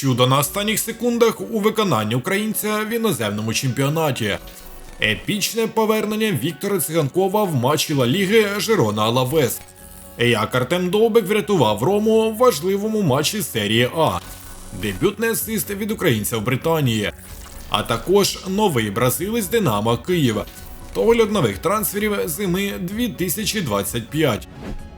Чудо на останніх секундах у виконанні українця в іноземному чемпіонаті. Епічне повернення Віктора Циганкова в матчі Ла Ліги Жирона Алавес. Як Артем Довбик врятував Рому в важливому матчі серії А. Дебютний асист від українця в Британії. А також новий бразилець Динамо Київ. Огляд нових трансферів зими 2025.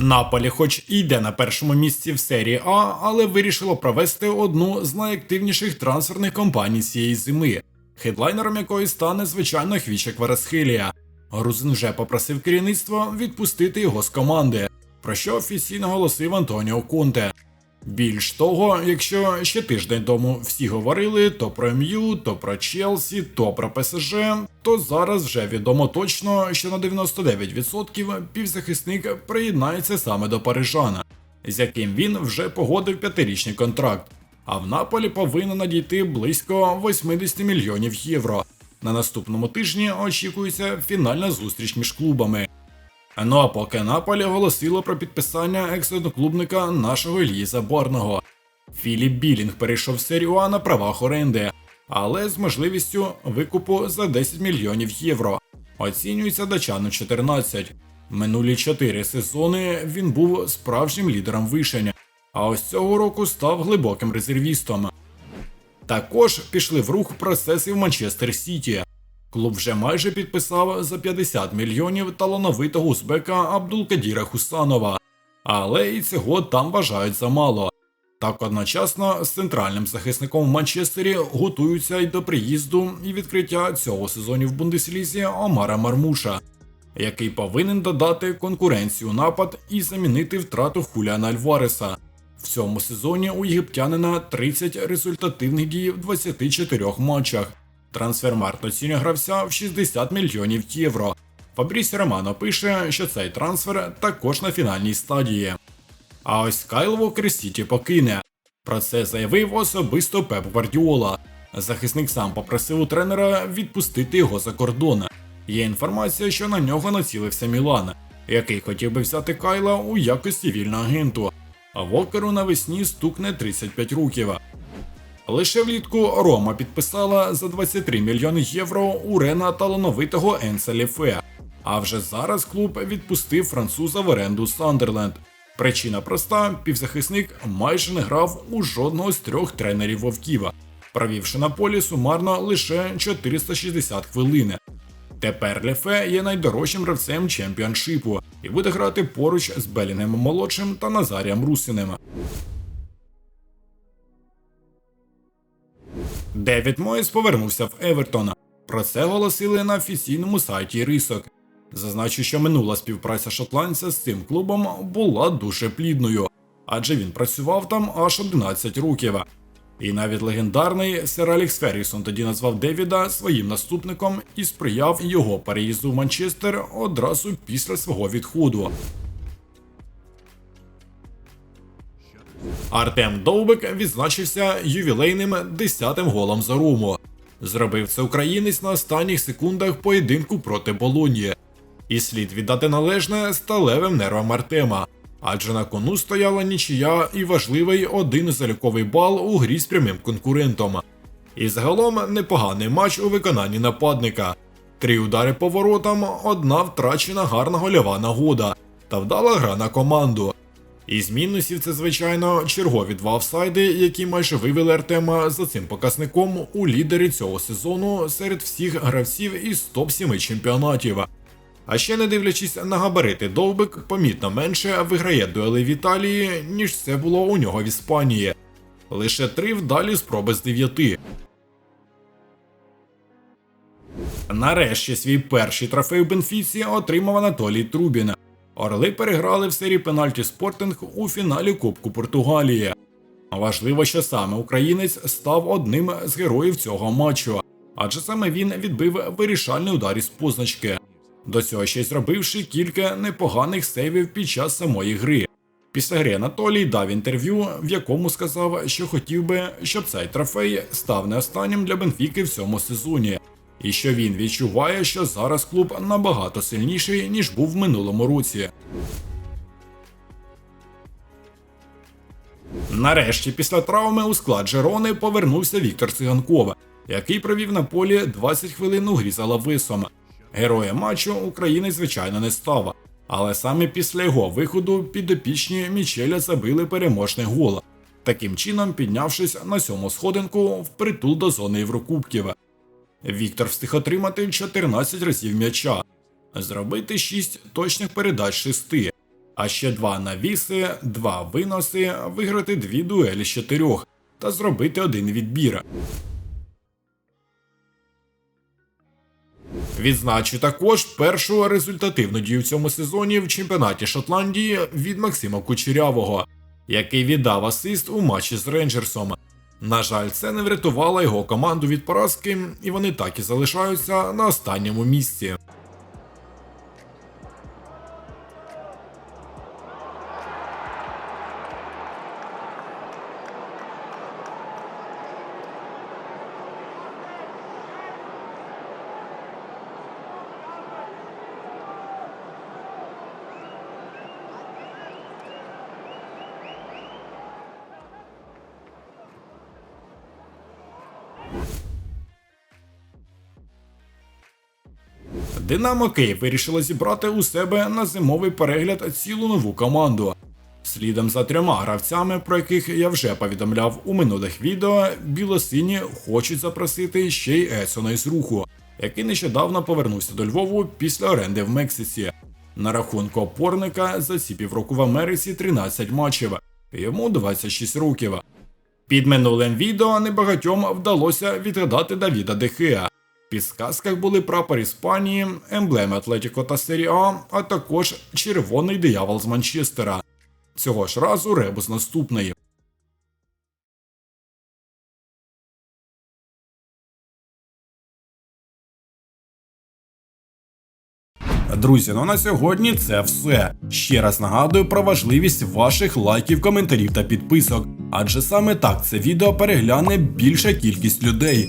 Наполі, хоч і йде на першому місці в серії А, але вирішило провести одну з найактивніших трансферних компаній цієї зими, хедлайнером якої стане звичайно Хвіча Кварасхилія. Грузин вже попросив керівництво відпустити його з команди, про що офіційно голосив Антоніо Конте. Більш того, якщо ще тиждень тому всі говорили то про МЮ, то про Челсі, то про ПСЖ, то зараз вже відомо точно, що на 99% півзахисник приєднається саме до Парижана, з яким він вже погодив п'ятирічний контракт. А в Наполі повинен надійти близько 80 мільйонів євро. На наступному тижні очікується фінальна зустріч між клубами. Ну а поки Наполі оголосило про підписання екс-одноклубника нашого Ілії Заборного. Філіп Білінг перейшов серію А на правах оренди, але з можливістю викупу за 10 мільйонів євро. Оцінюється дачану 14. Минулі 4 сезони він був справжнім лідером вишень, а ось цього року став глибоким резервістом. Також пішли в рух процеси в Манчестер Сіті. Клуб вже майже підписав за 50 мільйонів талановитого узбека Абдулкадіра Хусанова, але і цього там вважають замало. Так одночасно з центральним захисником в Манчестері готуються й до приїзду і відкриття цього сезону в Бундеслізі Омара Мармуша, який повинен додати конкуренцію напад і замінити втрату Хуліана Альвареса. В цьому сезоні у єгиптянина 30 результативних дій в 24 матчах. Трансфермарт оцінює гравця в 60 мільйонів євро. Фабріс Романо пише, що цей трансфер також на фінальній стадії. А ось Кайл Вокер Сіті покине. Про це заявив особисто Пеп Гвардіола. Захисник сам попросив у тренера відпустити його за кордон. Є інформація, що на нього націлився Мілан, який хотів би взяти Кайла у якості вільного агенту. А Вокеру навесні стукне 35 років. Лише влітку Рома підписала за 23 мільйони євро у Рена талановитого Енса Ліфе. А вже зараз клуб відпустив француза в оренду Сандерленд. Причина проста: півзахисник майже не грав у жодного з трьох тренерів Вовківа, провівши на полі сумарно лише 460 хвилин. Тепер Лефе є найдорожчим гравцем чемпіоншипу і буде грати поруч з Белінгемом молодшим та Назарієм Русиним. Девід Мойс повернувся в Евертон. Про це оголосили на офіційному сайті Рисок. Зазначу, що минула співпраця шотландця з цим клубом була дуже плідною, адже він працював там аж 11 років. І навіть легендарний сер Алікс Феррісон тоді назвав Девіда своїм наступником і сприяв його переїзду в Манчестер одразу після свого відходу. Артем Довбик відзначився ювілейним 10-тим голом за Руму. Зробив це українець на останніх секундах поєдинку проти Болоні. І слід віддати належне сталевим нервам Артема, адже на кону стояла нічия і важливий один заліковий бал у грі з прямим конкурентом. І загалом непоганий матч у виконанні нападника. Три удари по воротам, одна втрачена гарна гольова нагода та вдала гра на команду. Із мінусів це, звичайно, чергові два офсайди, які майже вивели Артема за цим показником у лідері цього сезону серед всіх гравців із топ-7 чемпіонатів. А ще не дивлячись на габарити, Довбик помітно менше виграє дуели в Італії, ніж це було у нього в Іспанії. Лише три вдалі спроби з дев'яти. Нарешті свій перший трофей у Бенфіці отримав Анатолій Трубін. Орли переграли в серії пенальті Спортинг у фіналі Кубку Португалії. Важливо, що саме українець став одним з героїв цього матчу, адже саме він відбив вирішальний удар із позначки. До цього ще й зробивши кілька непоганих сейвів під час самої гри. Після гри Анатолій дав інтерв'ю, в якому сказав, що хотів би, щоб цей трофей став не останнім для Бенфіки в цьому сезоні, і що він відчуває, що зараз клуб набагато сильніший, ніж був в минулому році. Нарешті, після травми у склад Жерони повернувся Віктор Циганков, який провів на полі 20 хвилин у грі за Лависом. Героєм матчу українець, звичайно, не став, але саме після його виходу підопічні Мічеля забили переможний гол, таким чином піднявшись на сьому сходинку впритул до зони Єврокубків. Віктор встиг отримати 14 разів м'яча, зробити 6 точних передач 6, а ще 2 навіси, 2 виноси, виграти 2 дуелі з 4 та зробити один відбір. Відзначу також першу результативну дію в цьому сезоні в чемпіонаті Шотландії від Максима Кучерявого, який віддав асист у матчі з Рейнджерсом. На жаль, це не врятувало його команду від поразки, і вони так і залишаються на останньому місці. Динамо Київ вирішило зібрати у себе на зимовий перегляд цілу нову команду. Слідом за трьома гравцями, про яких я вже повідомляв у минулих відео, білосині хочуть запросити ще й Есона із руху, який нещодавно повернувся до Львову після оренди в Мексиці. На рахунку опорника за ці півроку в Америці 13 матчів, йому 26 років. Під минулим відео небагатьом вдалося відгадати Давіда Дехеа. В підсказках були прапор Іспанії, емблеми Атлетіко та Серія А, а також червоний диявол з Манчестера. Цього ж разу ребус наступний. Друзі, ну на сьогодні це все. Ще раз нагадую про важливість ваших лайків, коментарів та підписок, адже саме так це відео перегляне більша кількість людей,